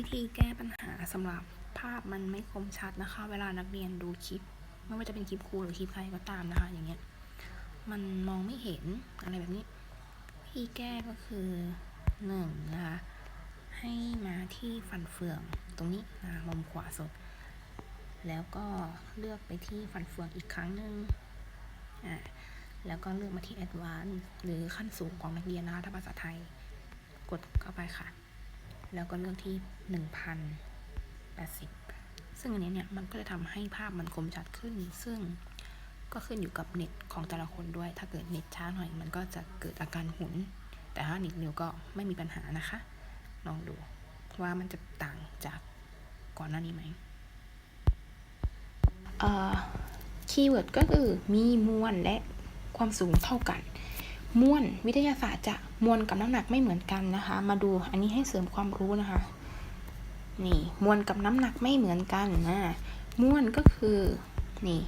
วิธีแก้ปัญหาสำหรับภาพมันไม่คมชัดนะคะ เวลานักเรียนดูคลิป ไม่ว่าจะเป็นคลิปครูหรือคลิปใครก็ตามนะคะ อย่างเงี้ย มันมองไม่เห็นอะไรแบบนี้ วิธีแก้ก็คือหนึ่งนะคะให้มาที่ฟันเฟืองตรงนี้นะมุมขวาสุด แล้วก็เลือกไปที่ฟันเฟืองอีกครั้งหนึ่งอ่าแล้วก็เลือกมาที่ Advanced หรือขั้นสูงของนักเรียนนะคะถ้าภาษาไทย กดเข้าไปค่ะ แล้วก็เลือกที่หนึ่งพันแปดสิบซึ่งอันนี้เนี่ยมันก็จะทำให้ภาพมันคมชัดขึ้น ซึ่งก็ขึ้นอยู่กับเน็ตของแต่ละคนด้วย ถ้าเกิดเน็ตช้าหน่อยมันก็จะเกิดอาการหุน แต่ถ้าเน็ตเร็วก็ไม่มีปัญหานะคะ ลองดูว่ามันจะต่างจากก่อนหน้านี้ไหมคีย์เวิร์ดก็คือมีมวลและความสูงเท่ากัน มวลวิทยาศาสตร์จะมวลกับน้ำหนักไม่เหมือนกันนะคะ มาดูอันนี้ให้เสริมความรู้นะคะ นี่มวลกับน้ำหนักไม่เหมือนกันนะมวลก็คือนี่